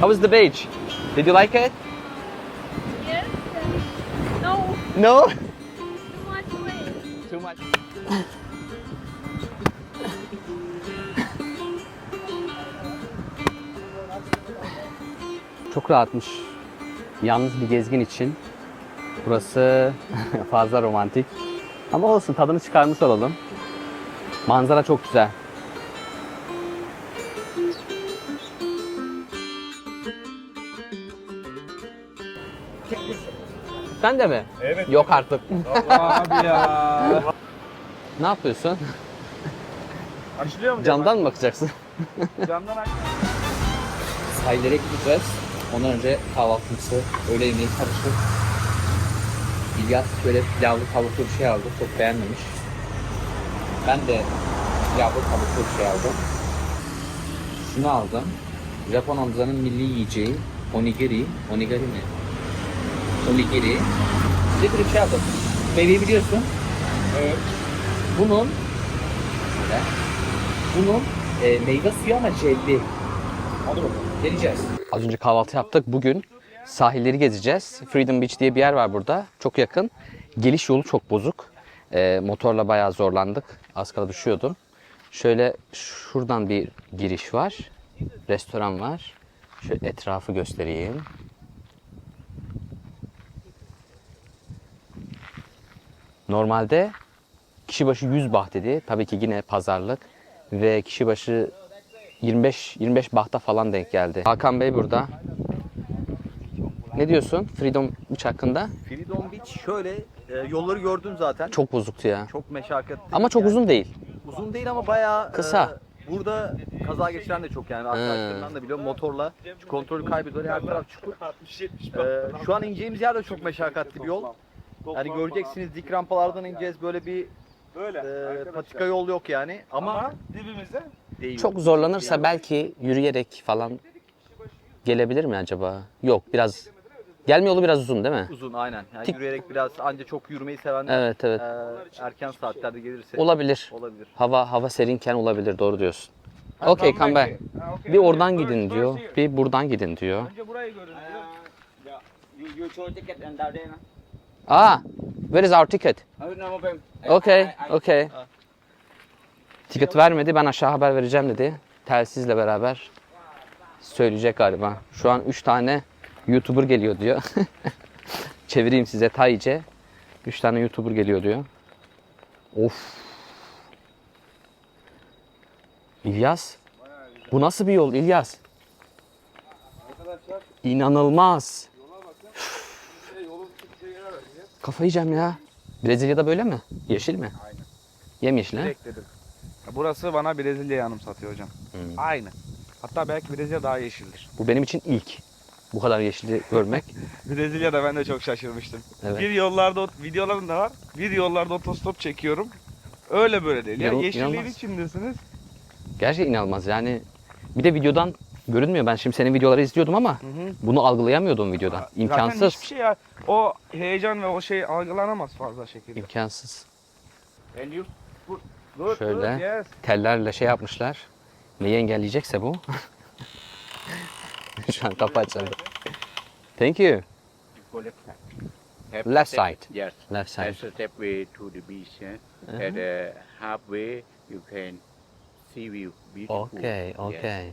How was the beach? Did you like it? Yes. No. No. Too much weight. Too much. Çok rahatmış. Yalnız bir gezgin için burası fazla romantik. Ama olsun tadını çıkarmış olalım. Manzara çok güzel. Sen de mi? Evet. Yok artık. Abi ya. ne yapıyorsun? Açılıyor mu? Camdan mı bakacaksın? Camdan aç. Sahillere gideceğiz. Ondan önce kahvaltımızı, öğle yemeği karışık. İlyas böyle pilavlı tavuklu bir şey aldı. Çok beğenmemiş. Ben de pilavlı tavuklu bir şey aldım. Şunu aldım. Japon amcanın milli yiyeceği onigiri. Onigiri mi? Onigiri. Bir bir şey aldım. Meyveyi biliyorsun. Ee, bunun şöyle. Bunun e, meyve suyu ama jelli. Hadi bakalım. Az önce kahvaltı yaptık. Bugün sahilleri gezeceğiz. Freedom Beach diye bir yer var burada. Çok yakın. Geliş yolu çok bozuk. Ee, motorla bayağı zorlandık. Az kala düşüyordum. Şöyle şuradan bir giriş var. Restoran var. Şöyle etrafı göstereyim. Normalde kişi başı 100 baht dedi. Tabii ki yine pazarlık ve kişi başı 25 25 bahta falan denk geldi. Hakan Bey burada. Ne diyorsun Freedom Beach hakkında? Freedom Beach şöyle e, yolları gördün zaten. Çok, Çok bozuktu ya. meşakkatli. Ama çok Yani uzun değil. Uzun değil ama bayağı Kısa. e, burada kaza geçiren de çok yani arkadaşlarımdan da biliyorum motorla kontrolü kaybediyor her taraf çukur. 60-70 E, şu an ineceğimiz yer de çok meşakkatli bir yol. Yani göreceksiniz dik rampalardan ineceğiz böyle bir Böyle. e, arkadaşlar. patika yol yok yani ama, Ama dibimizde değil. Çok zorlanırsa belki yürüyerek falan gelebilir mi acaba? Yok biraz gelme yolu biraz uzun değil mi? uzun aynen. Yani Tik- yürüyerek biraz anca çok yürümeyi sevenler Evet evet. e, erken saatlerde gelirse Olabilir. olabilir. Hava hava serinken olabilir doğru diyorsun. Okay come back. Okey. Bir oradan gidin first diyor. here. Bir buradan gidin diyor. Önce burayı görün diyor. You you ticket and na. Aa, where is our ticket? Okay, okay. Ticket vermedi. Ben aşağı haber vereceğim dedi. Telsizle beraber söyleyecek galiba. Şu an 3 tane YouTuber geliyor diyor. Çevireyim size Tayce. 3 tane YouTuber geliyor diyor. Of. İlyas. Bu nasıl bir yol İlyas? İnanılmaz. Kafayı yiyeceğim ya. Brezilya'da böyle mi? Yeşil mi? Aynen. Yemyeşil ha? Direkt dedim. Burası bana Brezilya'yı anımsatıyor hocam. Hmm. Aynı. Hatta belki Brezilya daha yeşildir. Bu benim için ilk. Bu kadar yeşili görmek. Brezilya'da ben de çok şaşırmıştım. Evet. Bir yollarda videolarım da var. Bir yollarda otostop çekiyorum. Öyle böyle değil. Ya İnan- yeşilliğin inanılmaz. içindesiniz. Gerçekten inanılmaz yani. Bir de videodan görünmüyor. Ben şimdi senin videoları izliyordum ama bunu algılayamıyordum videodan. Zaten İmkansız. hiçbir şey ya. O heyecan ve o şey algılanamaz fazla şekilde. İmkansız. And you Good, Şöyle. good, yes. Tellerle şey yapmışlar. Neyi engelleyecekse bu. Şu an kapı açıldı. Thank you. left side. Yes. Left side. That's a step way to the beach. Eh? Uh-huh. At the halfway, you can see view. Beautiful. Okay, Yes. okay.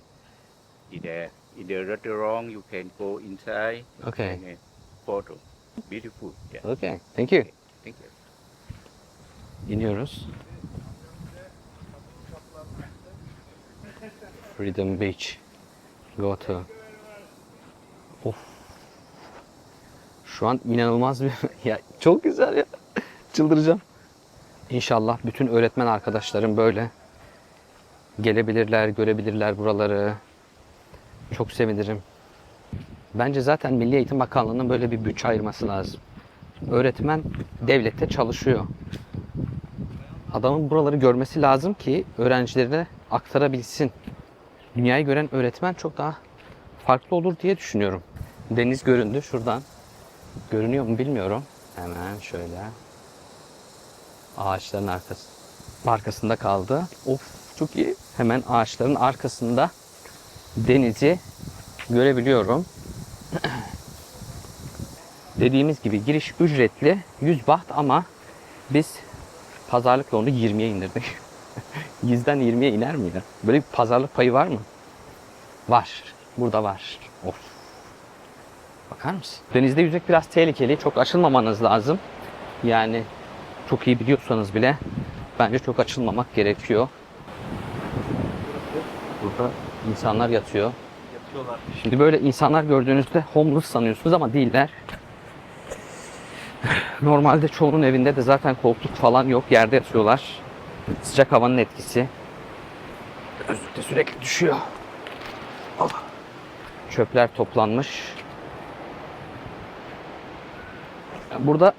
In the in the restaurant, you can go inside. Okay. And, uh, photo. Beautiful. Yeah. Okay. Thank you. Thank you. İniyoruz. Freedom Beach. Go to. Of. Şu an inanılmaz bir... ya çok güzel ya. Çıldıracağım. İnşallah bütün öğretmen arkadaşlarım böyle gelebilirler, görebilirler buraları. Çok sevinirim. Bence zaten Milli Eğitim Bakanlığı'nın böyle bir bütçe ayırması lazım. Öğretmen devlette çalışıyor. Adamın buraları görmesi lazım ki öğrencilerine aktarabilsin. Dünyayı gören öğretmen çok daha farklı olur diye düşünüyorum. Deniz göründü şuradan. Görünüyor mu bilmiyorum. Hemen şöyle. Ağaçların arkası. Arkasında kaldı. Of çok iyi. Hemen ağaçların arkasında denizi görebiliyorum. Dediğimiz gibi giriş ücretli 100 baht ama biz pazarlıkla onu 20'ye indirdik. 100'den 20'ye iner mi ya? Böyle bir pazarlık payı var mı? Var. Burada var. Of. Bakar mısın? Denizde yüzmek biraz tehlikeli. Çok açılmamanız lazım. Yani çok iyi biliyorsanız bile bence çok açılmamak gerekiyor. Burada insanlar yatıyor. Yatıyorlar. Şimdi böyle insanlar gördüğünüzde homeless sanıyorsunuz ama değiller. Normalde çoğunun evinde de zaten koltuk falan yok. Yerde yatıyorlar. Sıcak havanın etkisi. Gözlük de sürekli düşüyor. Al. Çöpler toplanmış. Burada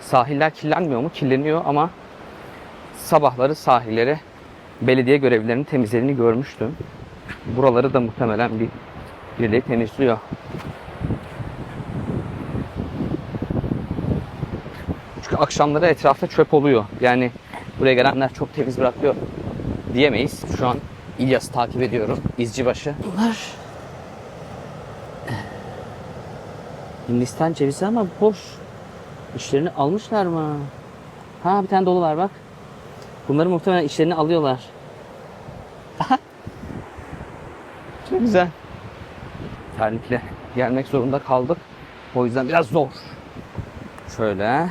sahiller kirlenmiyor mu? Kirleniyor ama sabahları sahilleri belediye görevlilerinin temizlediğini görmüştüm. Buraları da muhtemelen bir birileri temizliyor. Çünkü akşamları etrafta çöp oluyor. Yani buraya gelenler çok temiz bırakıyor diyemeyiz. Şu an İlyas'ı takip ediyorum. İzcibaşı. Bunlar Hindistan cevizi ama boş. İşlerini almışlar mı? Ha bir tane dolu var bak. Bunları muhtemelen işlerini alıyorlar. Çok güzel. Terlikle gelmek zorunda kaldık. O yüzden biraz zor. Şöyle.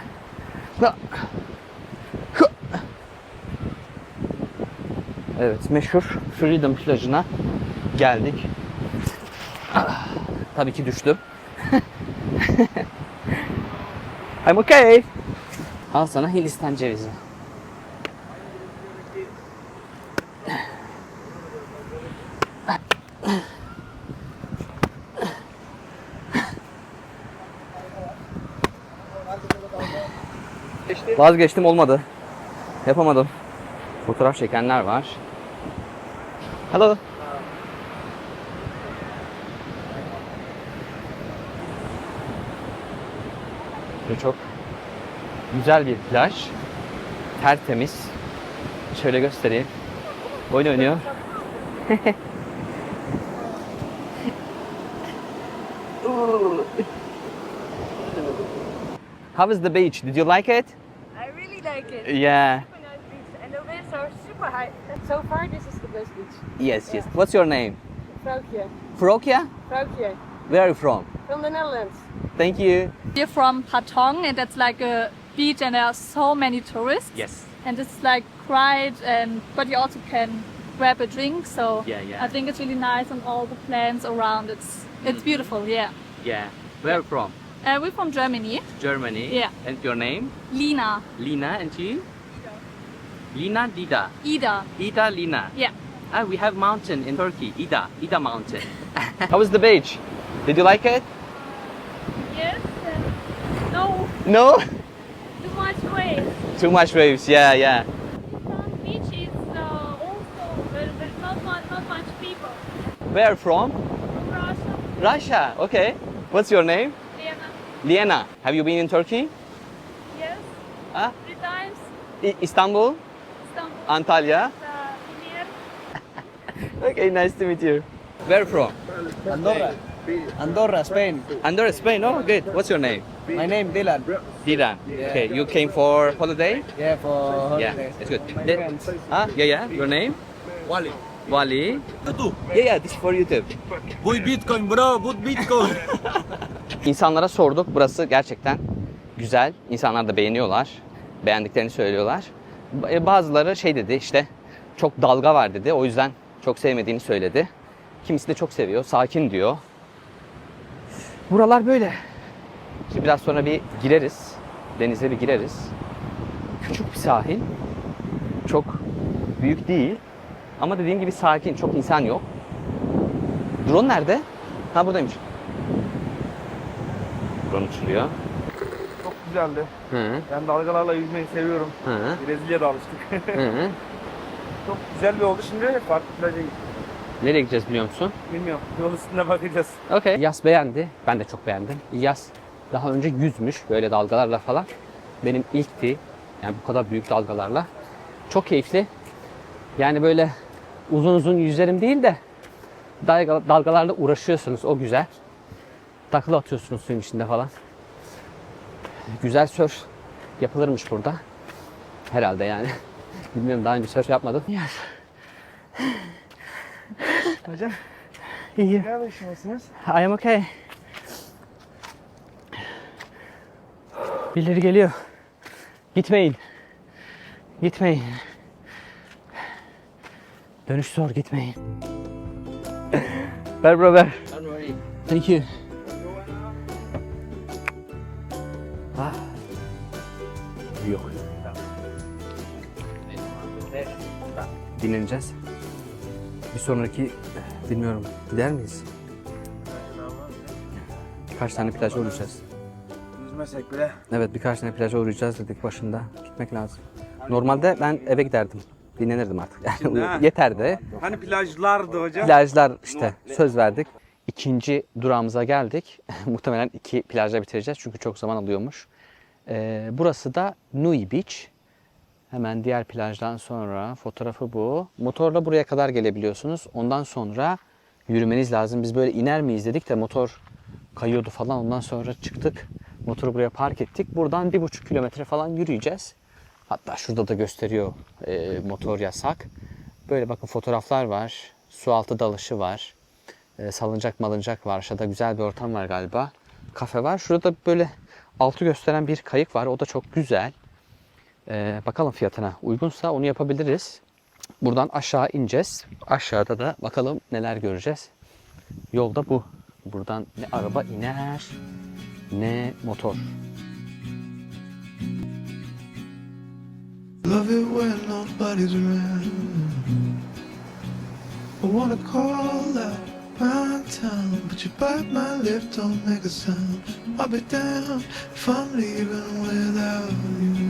Evet, meşhur Freedom plajına geldik. Ah, Tabii ki düştüm. I'm okay. Al sana Hindistan cevizi. Vazgeçtim olmadı. Yapamadım. Fotoğraf çekenler var. Hello. Çok güzel bir plaj. Tertemiz. Şöyle göstereyim. Oyun oynuyor. How was the beach? Did you like it? I really like it. Yeah. Super nice beach. And the waves are super high. So far, this is the best beach. Yes, yes. What's your name? Vrouwtje. Frokia? Vrouwtje. Where are you from? From the Netherlands. Thank you. We're from Patong, and that's like a beach, and there are so many tourists. Yes. And it's like quiet, and um, but you also can grab a drink. So Yeah, yeah. I think it's really nice, and all the plants around. It's it's mm. beautiful. Yeah. Yeah. Where are you from? Uh, we're from Germany. Germany. Yeah. And your name? Lina, Lina and you? Lina Dida. Ida. Ida Lina. Yeah. Ah, we have mountain in Turkey. Ida. Ida mountain. How was the beach? Did you like it? Yes. uh, no, No? too much waves. Too much waves. Yeah, yeah. Some beach is uh, also where there's not much, not much people. Where from? From Russia, Russia. Okay. What's your name? Vienna. Liena. Have you been in Turkey? Yes. Ah? Three times. I- Istanbul? Istanbul. Antalya? Uh. Okay, nice to meet you. Where from? Andorra. Andorra, Spain. Andorra, Spain. Oh, good. What's your name? My name Dylan. Dilan. Okay, you came for holiday? Yeah, for holiday. Yeah, it's good. My Then- friends. Ah, yeah, yeah. Your name? Wally. Wally. Yeah, yeah. This is for YouTube. Buy Bitcoin bro, put Bitcoin. İnsanlara sorduk. Burası gerçekten güzel. İnsanlar da beğeniyorlar. Beğendiklerini söylüyorlar. Ba- Bazıları şey dedi işte çok dalga var dedi. O yüzden çok sevmediğini söyledi. Kimisi de çok seviyor. Sakin diyor. Buralar böyle. Şimdi biraz sonra bir gireriz. Denize bir gireriz. Küçük bir sahil. Çok büyük değil. Ama dediğim gibi sakin. Çok insan yok. Drone nerede? Ha buradaymış. Drone uçuruyor. Çok güzeldi. Hı Ben dalgalarla yüzmeyi seviyorum. hı Brezilya'da alıştık. hı. Çok güzel bir oldu. Şimdi farklı plaja. Nereye gideceğiz biliyor musun? Bilmiyorum. Yol üstünde bakacağız. Okey. İlyas beğendi. Ben de çok beğendim. İlyas daha önce yüzmüş böyle dalgalarla falan. Benim ilkti. Yani bu kadar büyük dalgalarla. Çok keyifli. Yani böyle uzun uzun yüzerim değil de dalga- dalgalarla uğraşıyorsunuz. O güzel. Takla atıyorsunuz suyun içinde falan. Güzel sörf yapılırmış burada. Herhalde yani. Bilmiyorum daha önce sörf yapmadım. Yes. Hocam İyi. ne alışıyorsunuz? I am okay. Birileri geliyor. Gitmeyin. Gitmeyin. Dönüş zor gitmeyin. ver bro ver. Thank you. Ah. Yok. Dinleneceğiz. Bir sonraki bilmiyorum gider miyiz? Birkaç tane plaja uğrayacağız. Yüzmesek bile. Evet birkaç tane plaja uğrayacağız dedik başında. Gitmek lazım. Normalde ben eve giderdim. Dinlenirdim artık. Yani Ha. yeterdi. Hani plajlardı hocam. Plajlar işte söz verdik. İkinci durağımıza geldik. Muhtemelen iki plajda bitireceğiz çünkü çok zaman alıyormuş. Ee, burası da Nui Beach. Hemen diğer plajdan sonra fotoğrafı bu. Motorla buraya kadar gelebiliyorsunuz. Ondan sonra yürümeniz lazım. Biz böyle iner miyiz dedik de motor kayıyordu falan. Ondan sonra çıktık. Motoru buraya park ettik. Buradan bir buçuk kilometre falan yürüyeceğiz. Hatta şurada da gösteriyor e, motor yasak. Böyle bakın fotoğraflar var. Su altı dalışı var. E, salıncak malıncak var. Aşağıda güzel bir ortam var galiba. Kafe var. Şurada böyle altı gösteren bir kayık var. O da çok güzel. E, bakalım fiyatına uygunsa onu yapabiliriz. Buradan aşağı ineceğiz. Aşağıda da bakalım neler göreceğiz. Yolda bu. Buradan ne araba iner ne motor. Love it when nobody's around. I wanna call out my town, but you bite my lip, don't make a sound. I'll be damned if I'm leaving without you.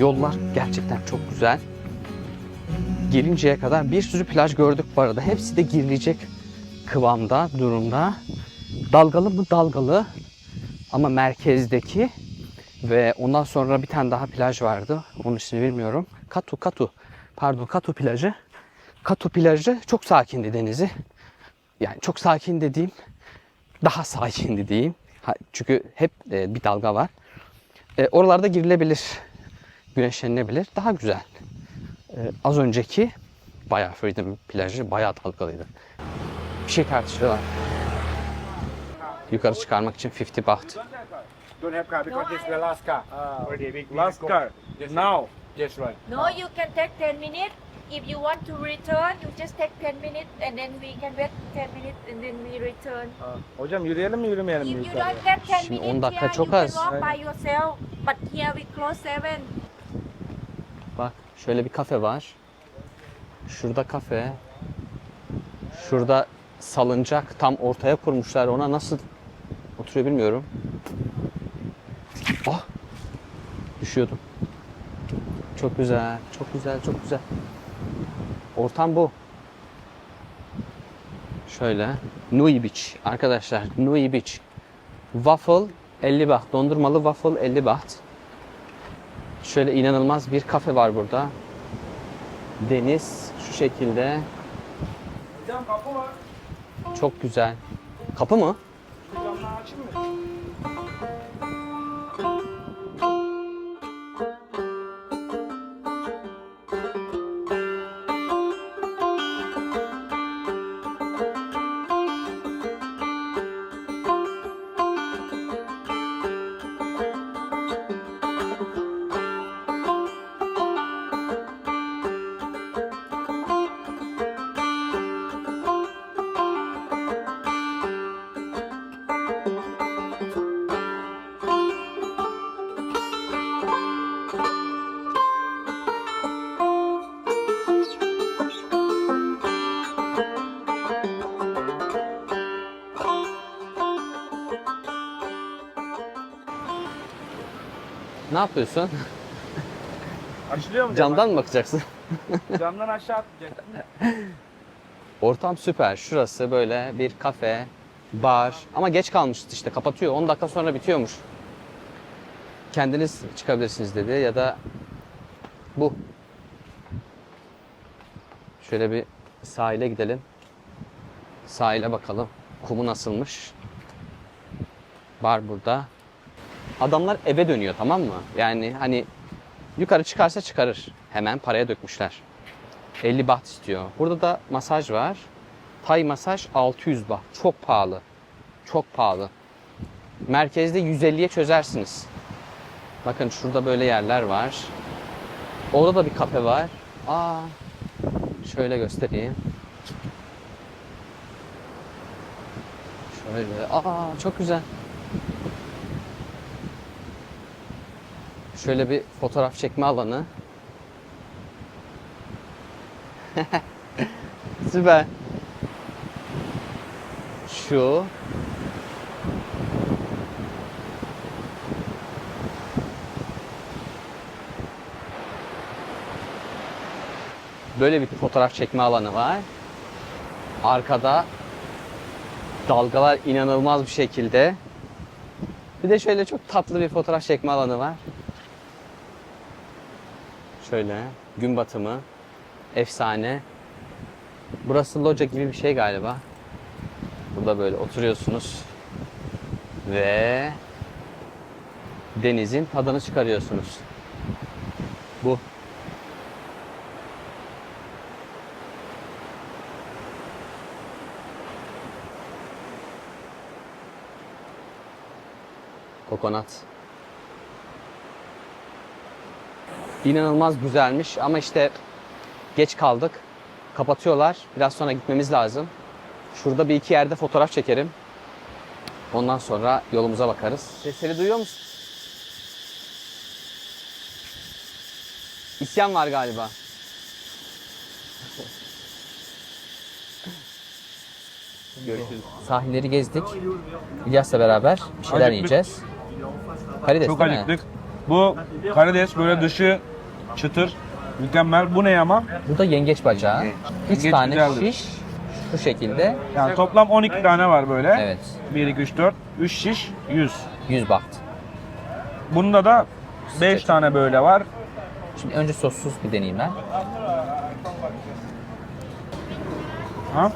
Yollar gerçekten çok güzel. Gelinceye kadar bir sürü plaj gördük bu arada. Hepsi de girilecek kıvamda, durumda. Dalgalı mı? Dalgalı. Ama merkezdeki ve ondan sonra bir tane daha plaj vardı. Onun ismini bilmiyorum. Katu, Katu. Pardon, Katu plajı. Katu plajı çok sakindi denizi. Yani çok sakin dediğim, daha sakindi diyeyim. Çünkü hep e, bir dalga var. E, oralarda girilebilir. Güneşlenilebilir. Daha güzel. E, az önceki bayağı Freedom plajı bayağı dalgalıydı. Bir şey tartışıyorlar. Yukarı çıkarmak için 50 baht. Don't have car because this is the last car. Already big. Last car. Now. Yes, right. No, you can take 10 minutes. If you want to return, you just take 10 minutes and then we can wait 10 minutes and then we return. Hocam yürüyelim mi yürümeyelim mi If you yukarıya? don't get 10 Şimdi minutes 10 dakika here, çok you can az. walk by yourself. But here we close 7. Bak şöyle bir kafe var. Şurada kafe. Şurada salıncak tam ortaya kurmuşlar. Ona nasıl oturuyor bilmiyorum. Ah! Düşüyordum. Çok güzel, çok güzel, çok güzel. Ortam bu. Şöyle. Nui Beach. Arkadaşlar Nui Beach. Waffle 50 baht. Dondurmalı waffle 50 baht. Şöyle inanılmaz bir kafe var burada. Deniz şu şekilde. Hocam kapı var. Çok güzel. Kapı mı? Yapıyorsun? Açılıyor mu? Camdan mı bakacaksın? Cam? Camdan aşağı atlayacaksın. Ortam süper. Şurası böyle bir kafe, bar. Ama geç kalmıştı işte kapatıyor. 10 dakika sonra bitiyormuş. Kendiniz çıkabilirsiniz dedi ya da Bu. Şöyle bir sahile gidelim. Sahile bakalım. Kumu nasılmış? Bar burada. Adamlar eve dönüyor tamam mı? Yani hani yukarı çıkarsa çıkarır. Hemen paraya dökmüşler. 50 baht istiyor. Burada da masaj var. Tay masaj 600 baht. Çok pahalı. Çok pahalı. Merkezde 150'ye çözersiniz. Bakın şurada böyle yerler var. Orada da bir kafe var. Aa, şöyle göstereyim. Şöyle. Aa, çok güzel. Şöyle bir fotoğraf çekme alanı. Süper. Şu. Böyle bir fotoğraf çekme alanı var. Arkada dalgalar inanılmaz bir şekilde. Bir de şöyle çok tatlı bir fotoğraf çekme alanı var. Şöyle gün batımı efsane. Burası loca gibi bir şey galiba. Burada böyle oturuyorsunuz ve denizin tadını çıkarıyorsunuz. Bu. Kokonat. İnanılmaz güzelmiş ama işte geç kaldık. Kapatıyorlar. Biraz sonra gitmemiz lazım. Şurada bir iki yerde fotoğraf çekerim. Ondan sonra yolumuza bakarız. Sesleri duyuyor musun? İsyan var galiba. Görüşürüz. Sahilleri gezdik. İlyas'la beraber bir şeyler Acıktık. yiyeceğiz. Karides Çok değil mi? acıktık. Bu karides böyle dışı çıtır. Mükemmel. Bu ne ama? Bu da yengeç bacağı. 3 Yengeç tane güzeldir. şiş şu şekilde. Yani toplam 12 tane var böyle. Evet. 1, 2, 3, 4. 3 şiş 100. 100 baht. Bunda da 5 tane böyle var. Şimdi önce sossuz bir deneyeyim ben. Ha?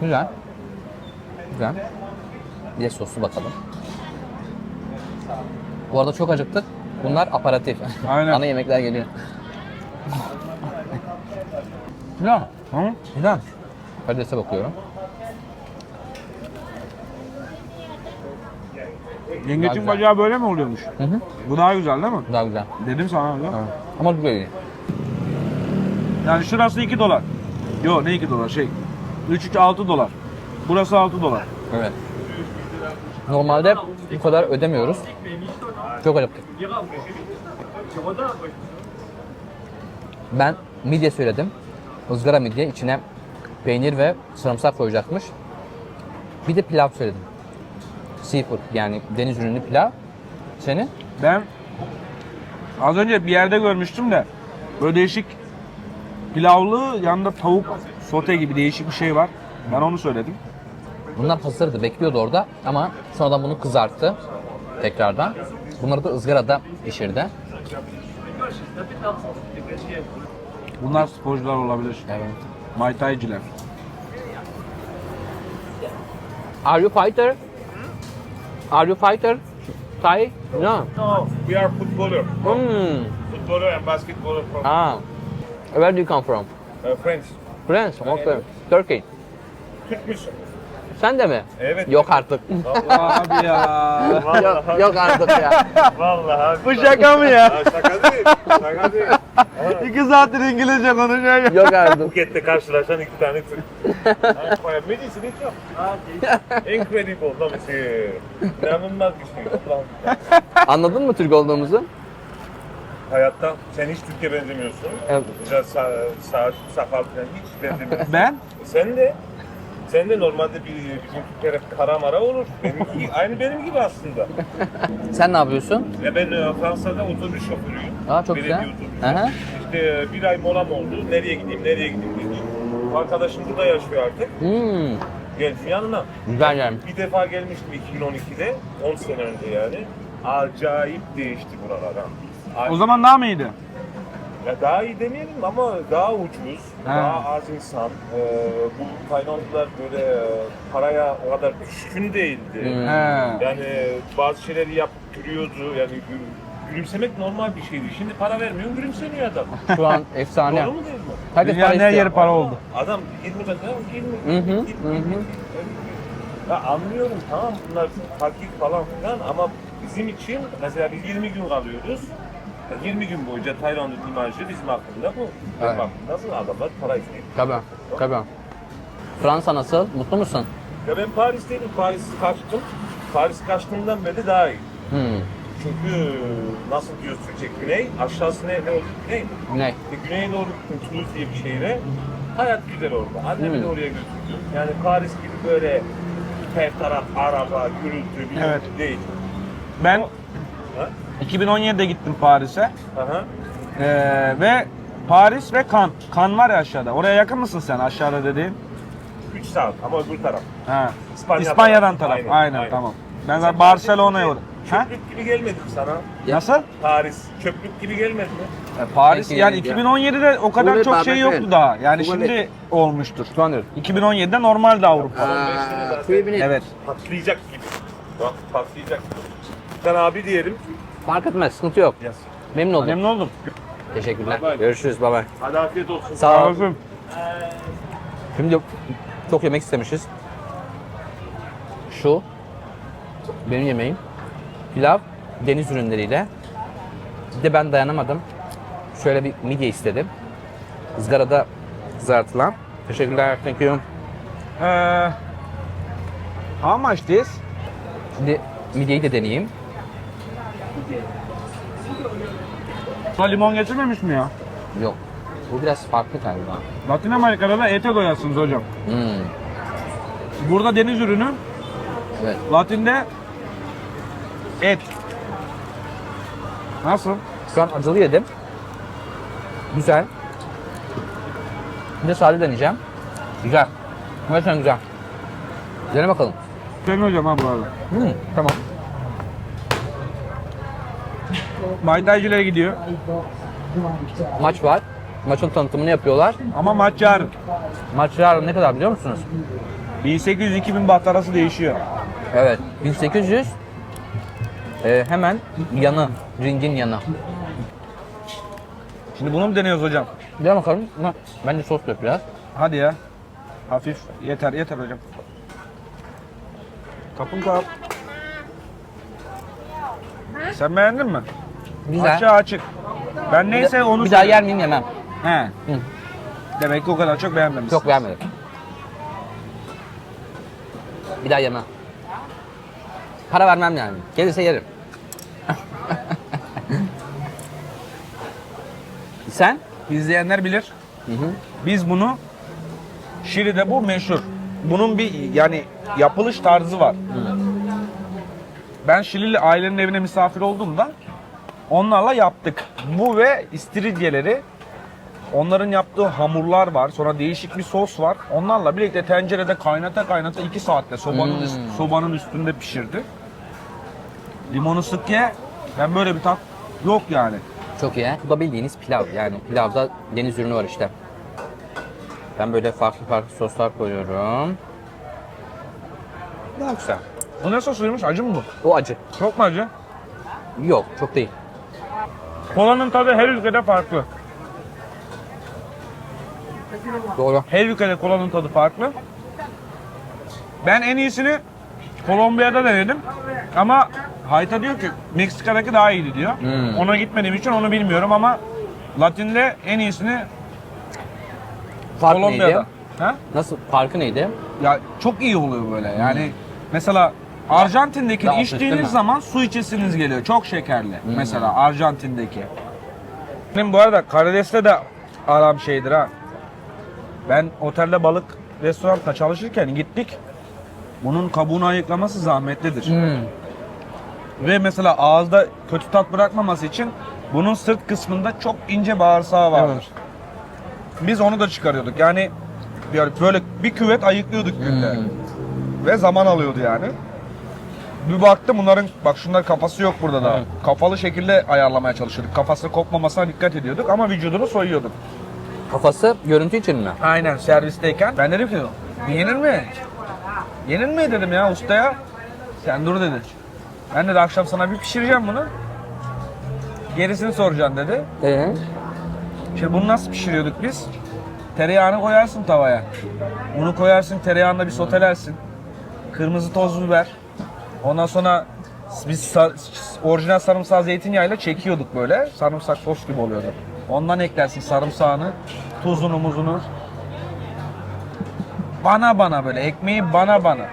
Güzel. Güzel. Bir de soslu bakalım. Bu arada çok acıktık. Bunlar aparatif. Aynen. Ana yemekler geliyor. Güzel. Hı? Güzel. Karidese bakıyorum. Yengeçin güzel. bacağı böyle mi oluyormuş? Hı hı. Bu daha güzel değil mi? Daha güzel. Dedim sana öyle. Evet. Ama güzel değil. Yani şurası 2 dolar. Yo ne 2 dolar şey. 3 3 6 dolar. Burası 6 dolar. Evet. Normalde bu kadar ödemiyoruz. Çok acıktık. Ben midye söyledim. ızgara midye. içine peynir ve sarımsak koyacakmış. Bir de pilav söyledim. Seafood yani deniz ürünlü pilav. Senin? Ben az önce bir yerde görmüştüm de böyle değişik pilavlı yanında tavuk sote gibi değişik bir şey var. Ben onu söyledim. Bunlar hazırdı, bekliyordu orada ama sonradan bunu kızarttı tekrardan. Bunları da ızgarada pişirdi. Bunlar sporcular olabilir. Evet. Muay Thai'ciler. Are you fighter? Are you fighter? Thai? No. No, we are footballer. Hmm. Footballer and basketballer from Ah. Where do you come from? uh, France. France. Okay. Turkey. Türk müsün? Sen de mi? Evet. Yok artık. Abi ya. yok, yok artık ya. Vallahi. Bu şaka mı ya? Şaka değil. Şaka değil. İki saattir İngilizce konuşuyor. Yok artık. Phuket'te karşılaşan iki tane Türk. Medicine hiç yok. Incredible lan bir şey. İnanılmaz bir şey. Anladın mı Türk olduğumuzu? Hayatta sen hiç Türkiye benzemiyorsun. Evet. Biraz sa sa sakal falan hiç benzemiyorsun. Ben? Sen de sen de normalde bir bizim Türklere kara mara olur. Benimki aynı benim gibi aslında. Sen ne yapıyorsun? Ve ben e, Fransa'da otobüs şoförüyüm. Aa çok Belediye güzel. otobüsü. Aha. İşte e, bir ay molam oldu. Nereye gideyim, nereye gideyim dedim. Arkadaşım burada yaşıyor artık. Hmm. Gel şu yanına. Güzel yermiş. Bir defa gelmiştim 2012'de. 10 sene önce yani. Acayip değişti buralar ha. O zaman daha mı iyiydi? Ya daha iyi demeyelim ama daha ucuz, Ha. daha az insan. Ee, bu Taylandlılar böyle e, paraya o kadar düşkün değildi. Hmm. He. Yani bazı şeyleri yapıp gülüyordu. Yani gül- gülümsemek normal bir şeydi. Şimdi para vermiyor, gülümseniyor adam. Şu an efsane. Doğru mu değil mi? Herkes Dünyanın para her istiyor. yeri para oldu. Adam 20 metre, 20, Hı hı, 20, 20, hı hı. 20. Ya anlıyorum tamam bunlar fakir falan filan ama bizim için mesela biz 20 gün kalıyoruz. Ya 20 gün boyunca Tayland'ın imajı bizim hakkında bu. Evet. Bizim hakkında bu adamlar para istiyor. Tabii. Tabii. Fransa nasıl? Mutlu musun? Ya ben Paris'teydim, Paris kaçtım. Paris kaçtığımdan beri daha iyi. Hmm. Çünkü nasıl diyoruz Türkçe güney, aşağısı ne, ne oldu güney? Ne? E, güneye doğru gittim Toulouse diye bir şehre. Hayat güzel orada. Annemi Hmm. de oraya götürdüm. Yani Paris gibi böyle her taraf araba, gürültü, bilmem Evet. değil. Ben Ha? 2017'de gittim Paris'e. Aha. Ee, ve Paris ve Cannes. Cannes var ya aşağıda. Oraya yakın mısın sen aşağıda dediğin? 3 saat ama öbür taraf. Ha. İspanya İspanya'dan taraf. taraf. Aynen, Aynen, aynen. tamam. Ben zaten Barcelona'ya uğradım. Ha? Çöplük gibi gelmedi mi sana? Nasıl? Paris çöplük gibi gelmedi mi? E, Paris Peki, yani ya. 2017'de o kadar Uğur çok şey yoktu daha. Yani Uğur şimdi olmuştur. Şu an 2017'de normaldi Avrupa. Aa, Evet. Patlayacak gibi. Bak patlayacak gibi. Sen abi diyelim. Fark etmez, sıkıntı yok. Yes. Memnun oldum. Memnun oldum. Teşekkürler. Bye bye. Görüşürüz, bye bye. Hadi afiyet olsun. Sağ ol. Olsun. Şimdi çok yemek istemişiz. Şu benim yemeğim. Pilav deniz ürünleriyle. Bir de ben dayanamadım. Şöyle bir midye istedim. Izgarada kızartılan. Teşekkürler. Thank you. Ee, how much this? Şimdi midyeyi de deneyeyim. Buna limon getirmemiş mi ya? Yok. Bu biraz farklı galiba. Latin Amerika'da da ete doyarsınız hocam. Hmm. Burada deniz ürünü, Evet. Latin'de et. Nasıl? Şu an acılı yedim. Güzel. Bir de sade deneyeceğim. Güzel. Gerçekten güzel. Dene bakalım. Senin hocam ha bu arada. Hmm, tamam. Muay Thai'cilere gidiyor. Maç var. Maçın tanıtımını yapıyorlar. Ama maç yarın. Maç yarın ne kadar biliyor musunuz? 1800-2000 baht arası değişiyor. Evet. 1800. Ee, hemen yanı. Ringin yanı. Şimdi bunu mu deniyoruz hocam? Gel bakalım. Bence sos dök biraz. Hadi ya. Hafif. Yeter yeter hocam. Kapın kap. Sen beğendin mi? Güzel. Aşağı açık. Ben neyse onu Bir daha yer miyim yemem. He. Hı. Demek ki o kadar çok beğenmemişsin. Çok beğenmedim. Bir daha yemem. Para vermem yani. Gelirse yerim. Sen? İzleyenler bilir. Hı hı. Biz bunu Şili'de bu meşhur. Bunun bir yani yapılış tarzı var. Ben Şilili ailenin evine misafir olduğumda onlarla yaptık. Bu ve istiridyeleri onların yaptığı hamurlar var. Sonra değişik bir sos var. Onlarla birlikte tencerede kaynata kaynata 2 saatte sobanın Hmm. üst- sobanın üstünde pişirdi. Limonu sık ye. Ben böyle bir tat yok yani. Çok iyi. Bu da bildiğiniz pilav. Yani pilavda deniz ürünü var işte. Ben böyle farklı farklı soslar koyuyorum. Daha güzel. Bu ne sosuymuş? Acı mı bu? O acı. Çok mu acı? Yok çok değil. Kolanın tadı her ülkede farklı. Doğru. Her ülkede kolanın tadı farklı. Ben en iyisini Kolombiya'da denedim. Ama Hayta diyor ki Meksika'daki daha iyiydi diyor. Hmm. Ona gitmediğim için onu bilmiyorum ama Latin'de en iyisini Fark Kolombiya'da. neydi? Ha? Nasıl? Farkı neydi? Ya çok iyi oluyor böyle. Yani mesela Arjantin'deki Daha içtiğiniz zaman su içesiniz geliyor. Çok şekerli. Mesela Arjantin'deki. Benim bu arada karidesle de aram şeydir ha. Ben otelde balık restoranda çalışırken gittik. Bunun kabuğunu ayıklaması zahmetlidir. Hmm. Ve mesela ağızda kötü tat bırakmaması için bunun sırt kısmında çok ince bağırsağı vardır. Biz onu da çıkarıyorduk. Yani yani böyle bir küvet ayıklıyorduk günde. Hmm. Ve zaman alıyordu yani. Bir baktım bunların bak şunlar kafası yok burada da. Hı. Kafalı şekilde ayarlamaya çalışıyorduk. Kafası kopmamasına dikkat ediyorduk ama vücudunu soyuyorduk. Kafası görüntü için mi? Aynen servisteyken. Ben dedim ki yenir mi? Yenir mi dedim ya ustaya. Sen dur dedi. Ben de akşam sana bir pişireceğim bunu. Gerisini soracaksın dedi. Ee? Şimdi bunu nasıl pişiriyorduk biz? Tereyağını koyarsın tavaya. Bunu koyarsın tereyağında bir sotelersin. Kırmızı toz biber. Ondan sonra biz sa- orijinal sarımsağı zeytinyağıyla çekiyorduk böyle. Sarımsak sos gibi oluyordu. Ondan eklersin sarımsağını, tuzunu, muzunu. Bana bana böyle ekmeği bana bana.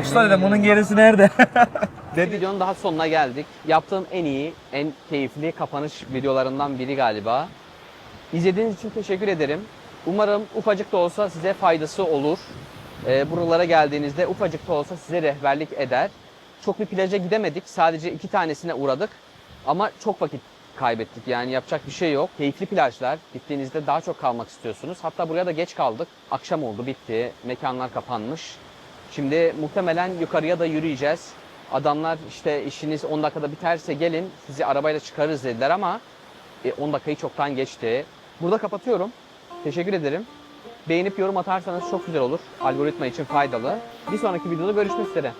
Usta dedim bunun gerisi nerede? Dedi. Videonun daha sonuna geldik. Yaptığım en iyi, en keyifli kapanış videolarından biri galiba. İzlediğiniz için teşekkür ederim. Umarım ufacık da olsa size faydası olur. Ee, buralara geldiğinizde ufacık da olsa size rehberlik eder. Çok bir plaja gidemedik. Sadece iki tanesine uğradık. Ama çok vakit kaybettik. Yani yapacak bir şey yok. Keyifli plajlar. Gittiğinizde daha çok kalmak istiyorsunuz. Hatta buraya da geç kaldık. Akşam oldu, bitti. Mekanlar kapanmış. Şimdi muhtemelen yukarıya da yürüyeceğiz. Adamlar işte işiniz 10 dakikada biterse gelin sizi arabayla çıkarırız dediler ama e, 10 dakikayı çoktan geçti. Burada kapatıyorum. Teşekkür ederim. Beğenip yorum atarsanız çok güzel olur. Algoritma için faydalı. Bir sonraki videoda görüşmek üzere.